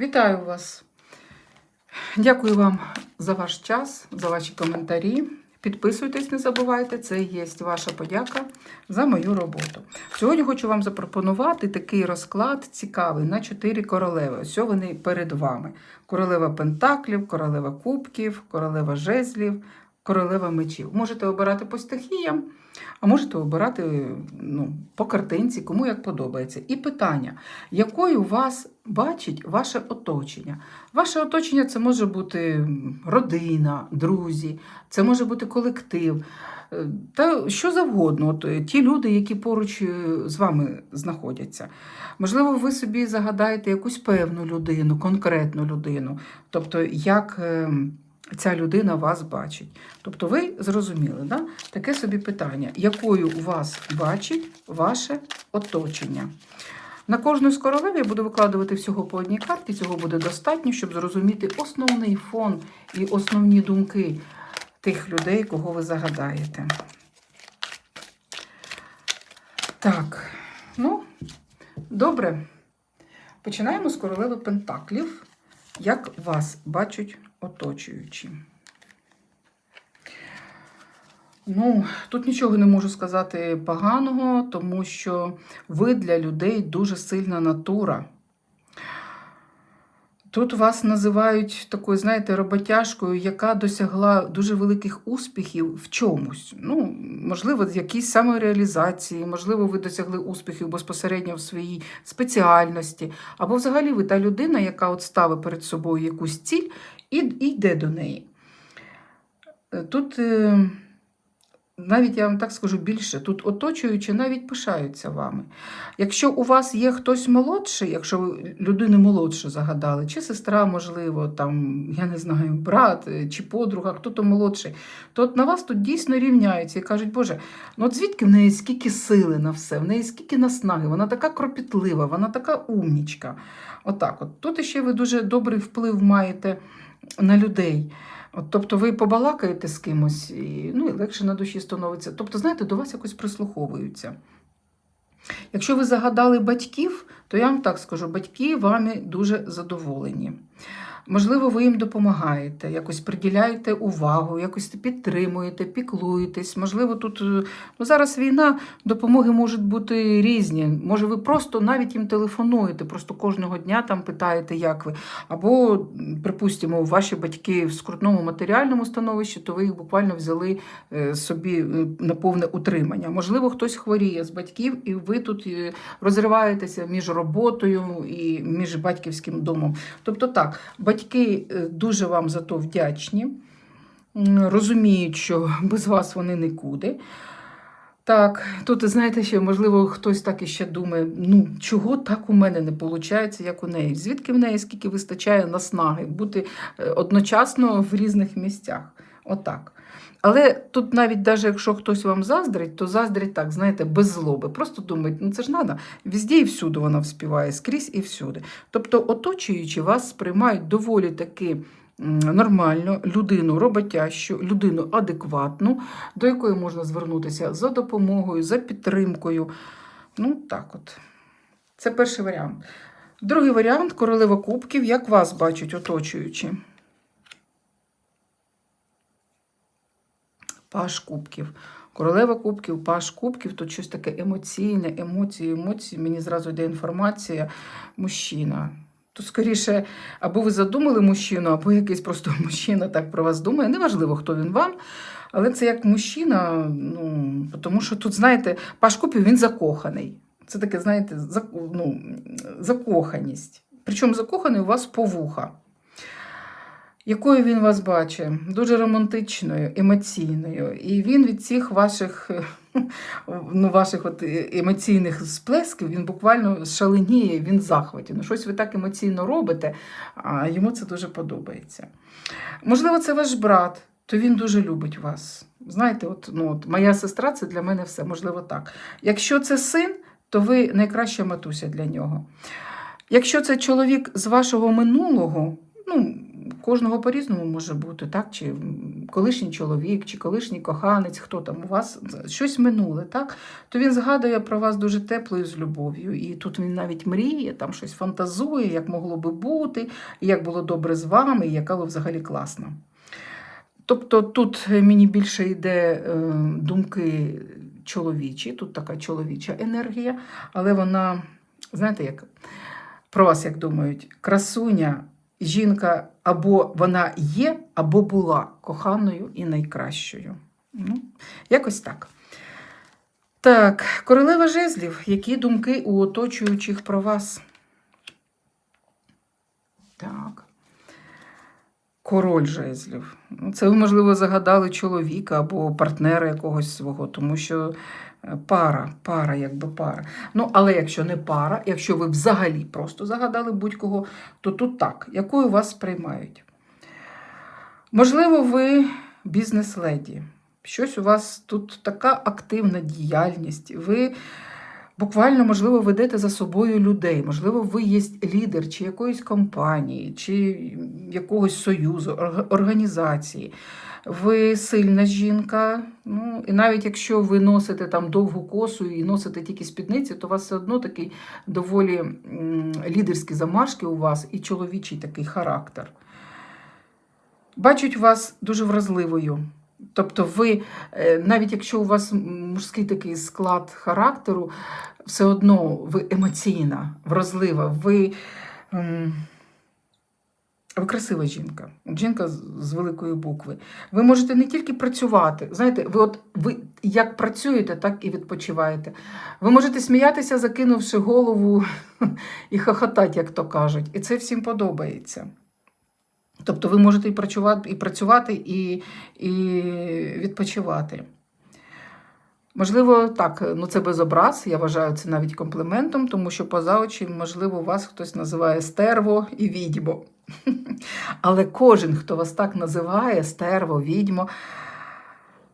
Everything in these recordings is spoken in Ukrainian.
Вітаю вас. Дякую вам за ваш час, за ваші коментарі. Підписуйтесь, не забувайте, це є ваша подяка за мою роботу. Сьогодні хочу вам запропонувати такий розклад цікавий на чотири королеви. Ось вони перед вами: королева Пентаклів, королева Кубків, королева жезлів, королева мечів. Можете обирати по стихіям, а можете обирати ну, по картинці, кому як подобається. І питання, якою вас бачить ваше оточення? Ваше оточення це може бути родина, друзі, це може бути колектив. е, Та що завгодно, От, е, ті люди, які поруч е, з вами знаходяться. Можливо, ви собі загадаєте якусь певну людину, конкретну людину, тобто, як е, ця людина вас бачить. Тобто, ви зрозуміли, да? таке собі питання, якою вас бачить ваше оточення. На кожну з королев я буду викладувати всього по одній карті. Цього буде достатньо, щоб зрозуміти основний фон і основні думки тих людей, кого ви загадаєте. Так, ну, добре. Починаємо з королеви Пентаклів. Як вас бачать оточуючі? Ну, тут нічого не можу сказати поганого, тому що ви для людей дуже сильна натура. Тут вас називають такою, знаєте, роботяжкою, яка досягла дуже великих успіхів в чомусь. Ну, можливо, в якійсь самореалізації, можливо, ви досягли успіхів безпосередньо в своїй спеціальності. Або взагалі ви та людина, яка от ставить перед собою якусь ціль і, йде до неї. Е, Тут. е, навіть я вам так скажу більше, тут оточуючи, навіть пишаються вами. Якщо у вас є хтось молодший, якщо ви людину молодшу загадали, чи сестра, можливо, там, я не знаю, брат е, чи подруга, хто то молодший, то от на вас тут дійсно рівняються і кажуть, Боже, ну от звідки в неї скільки сили на все, в неї скільки наснаги, вона така кропітлива, вона така умнічка. Отак от. Тут ще ви дуже добрий вплив маєте на людей. От, тобто ви побалакаєте з кимось, і, ну, і легше на душі становиться. Тобто, знаєте, до вас якось прислуховуються. Якщо ви загадали батьків, то я вам так скажу, батьки вами дуже задоволені. Можливо, ви їм допомагаєте, якось приділяєте увагу, якось підтримуєте, піклуєтесь. Можливо, тут е, ну, зараз війна, допомоги можуть бути різні. Може, ви просто навіть їм телефонуєте, просто кожного дня там питаєте, як ви. Або, припустимо, ваші батьки в скрутному матеріальному становищі, то ви їх буквально взяли е, собі е, на повне утримання. Можливо, хтось хворіє з батьків, і ви тут розриваєтеся між роботою і між батьківським домом. Тобто так, батьки е, дуже вам за то вдячні, розуміють, що без вас вони нікуди. Так, тут, знаєте, ще, можливо, хтось так іще думає, ну, чого так у мене не виходить, як у неї? Звідки в неї скільки вистачає наснаги бути е, одночасно в різних місцях? Отак. Але тут навіть, даже якщо хтось вам заздрить, то заздрить так, знаєте, без злоби. Просто думають, ну це ж треба, везде і всюди вона вспіває, скрізь і всюди. Тобто, оточуючи вас сприймають доволі таки нормально людину роботящу, людину адекватну, до якої можна звернутися за допомогою, за підтримкою. Ну, так от. Це перший варіант. Другий варіант королева кубків, як вас бачать оточуючи. Паш кубків. Королева кубків, паш кубків, тут щось таке емоційне, емоції, емоції. Мені зразу йде інформація. Мужчина. То скоріше, або ви задумали мужчину, або якийсь просто мужчина так про вас думає. Неважливо, хто він вам. Але це як мужчина, ну, тому що тут, знаєте, Паш Кубків, він закоханий. Це таке, знаєте, ну, закоханість. Причому закоханий у вас по вуха. Якою він вас бачить? Дуже романтичною, емоційною. І він від цих ваших, ну, ваших от емоційних сплесків він буквально шаленіє, він захваті. Ну, щось ви так емоційно робите, а йому це дуже подобається. Можливо, це ваш брат, то він дуже любить вас. Знаєте, от, ну, от, моя сестра це для мене все, можливо, так. Якщо це син, то ви найкраща матуся для нього. Якщо це чоловік з вашого минулого, ну, кожного по-різному може бути, так? Чи колишній чоловік, чи колишній коханець, хто там у вас щось минуле, так? То він згадує про вас дуже теплою з любов'ю. І тут він навіть мріє, там щось фантазує, як могло би бути, як було добре з вами, і яка ви взагалі класна. Тобто тут мені більше йде е, думки чоловічі, тут така чоловіча енергія, але вона, знаєте, як про вас як думають, красуня, жінка або вона є, або була коханою і найкращою. Ну, якось так. Так, королева жезлів, які думки у оточуючих про вас? Так. Король жезлів. Ну, Це ви, можливо, загадали чоловіка або партнера якогось свого, тому що е, пара, пара, якби пара. Ну, але якщо не пара, якщо ви взагалі просто загадали будь-кого, то тут так, якою вас сприймають. Можливо, ви бізнес-леді. Щось у вас тут така активна діяльність. Ви буквально, можливо, ведете за собою людей. Можливо, ви є лідер чи якоїсь компанії, чи якогось союзу, організації. Ви сильна жінка. Ну, і навіть якщо ви носите там довгу косу і носите тільки спідниці, то у вас все одно такий доволі лідерські замашки у вас і чоловічий такий характер. Бачать вас дуже вразливою. Тобто, ви, е, навіть якщо у вас мужський такий склад характеру, все одно ви емоційна, вразлива, ви, ем, ви красива жінка. Жінка з великої букви. Ви можете не тільки працювати. Знаєте, ви от ви як працюєте, так і відпочиваєте. Ви можете сміятися, закинувши голову і хохотати, як то кажуть. І це всім подобається. Тобто ви можете і працювати, і, працювати, і, і відпочивати. Можливо, так, ну це без образ, я вважаю це навіть компліментом, тому що поза очі, можливо, вас хтось називає стерво і відьмо. Але кожен, хто вас так називає, стерво, відьмо,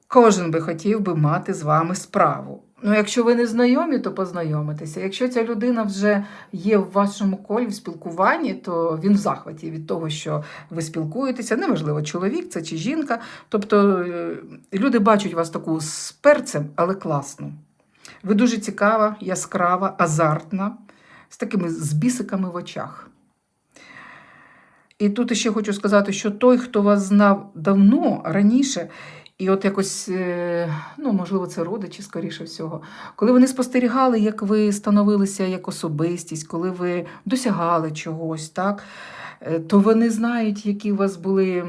кожен би хотів би мати з вами справу. Ну, якщо ви не знайомі, то познайомитеся. Якщо ця людина вже є в вашому колі в спілкуванні, то він в захваті від того, що ви спілкуєтеся. Неважливо, чоловік це чи жінка. Тобто е, люди бачать вас таку з перцем, але класну. Ви дуже цікава, яскрава, азартна, з такими з бісиками в очах. І тут ще хочу сказати, що той, хто вас знав давно, раніше, і от якось, е, ну, можливо, це родичі, скоріше всього, коли вони спостерігали, як ви становилися як особистість, коли ви досягали чогось, так, е, то вони знають, які у вас були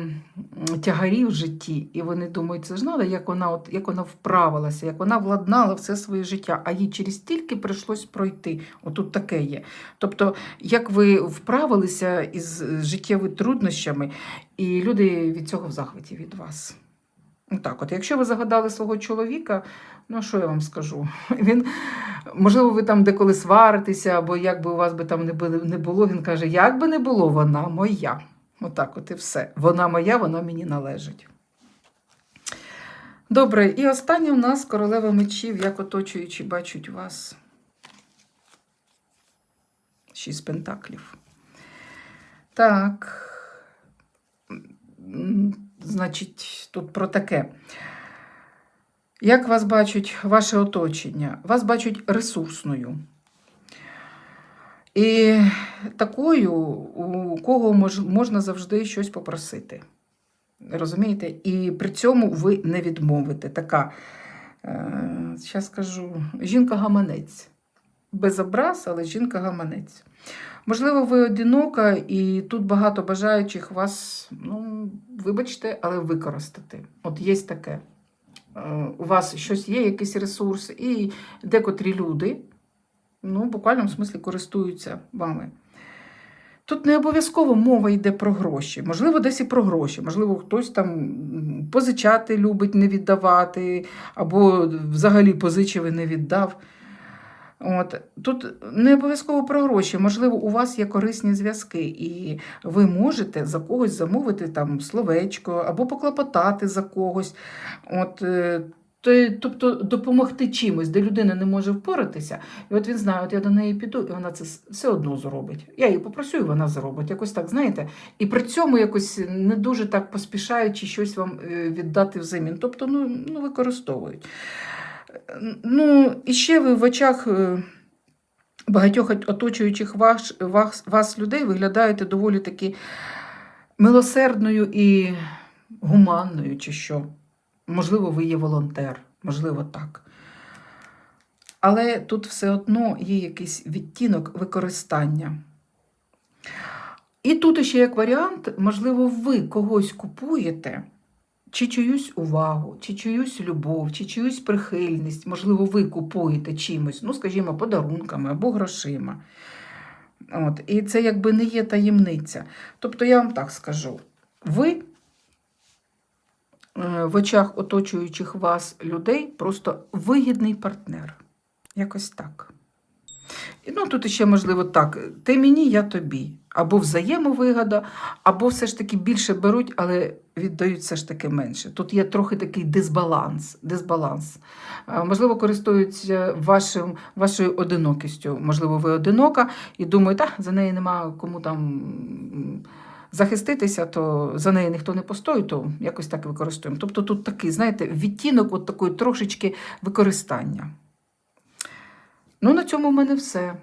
тягарі в житті, і вони думають, це ж надо, як вона, от, як вона вправилася, як вона владнала все своє життя, а їй через стільки прийшлось пройти. Отут таке є. Тобто, як ви вправилися із життєвими труднощами, і люди від цього в захваті від вас. Так, от, якщо ви загадали свого чоловіка, ну що я вам скажу? Він, можливо, ви там деколи сваритеся, або як би у вас би там не було, він каже, як би не було, вона моя. Отак от і все. Вона моя, вона мені належить. Добре, і останнє у нас королева мечів, як оточуючі бачать вас. Шість пентаклів. Так. Значить, тут про таке. Як вас бачать ваше оточення? Вас бачать ресурсною. І такою, у кого мож, можна завжди щось попросити. Розумієте? І при цьому ви не відмовите. Така, е, зараз скажу, жінка-гаманець. Без образ, але жінка-гаманець. Можливо, ви одинока, і тут багато бажаючих вас, ну, вибачте, але використати. От є таке. Е, У вас щось є, якийсь ресурс, і декотрі люди, ну, в буквальному смислі користуються вами. Тут не обов'язково мова йде про гроші. Можливо, десь і про гроші. Можливо, хтось там позичати любить, не віддавати, або взагалі позичив і не віддав. От тут не обов'язково про гроші. Можливо, у вас є корисні зв'язки, і ви можете за когось замовити там словечко або поклопотати за когось. От е, Тобто допомогти чимось, де людина не може впоратися, і от він знає, от я до неї піду, і вона це все одно зробить. Я її попросю, і вона зробить. Якось так, знаєте, і при цьому якось не дуже так поспішаючи щось вам е, віддати взамін. Тобто, ну, ну використовують. Ну, і ще ви в очах е, багатьох оточуючих вас, вас, вас людей виглядаєте доволі таки милосердною і гуманною, чи що. Можливо, ви є волонтер, можливо, так. Але тут все одно є якийсь відтінок використання. І тут ще як варіант, можливо, ви когось купуєте, чи чиюсь увагу, чи чиюсь любов, чи чиюсь прихильність, можливо, ви купуєте чимось, ну, скажімо, подарунками або грошима. От, і це якби не є таємниця. Тобто, я вам так скажу: ви е, в очах оточуючих вас людей просто вигідний партнер. Якось так. Ну, тут ще можливо так: ти мені, я тобі. Або взаємовигода, або все ж таки більше беруть, але віддають все ж таки менше. Тут є трохи такий дисбаланс. дисбаланс. Можливо, користуються вашим, вашою одинокістю. Можливо, ви одинока і думаєте, за неї нема кому там захиститися, то за неї ніхто не постоїть, то якось так використовуємо. Тобто тут такий, знаєте, відтінок от такої трошечки використання. Ну, на цьому в мене все.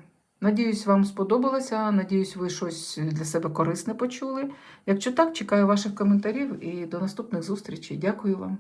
Надіюсь, вам сподобалося. Надіюсь, ви щось для себе корисне почули. Якщо так, чекаю ваших коментарів і до наступних зустрічей. Дякую вам.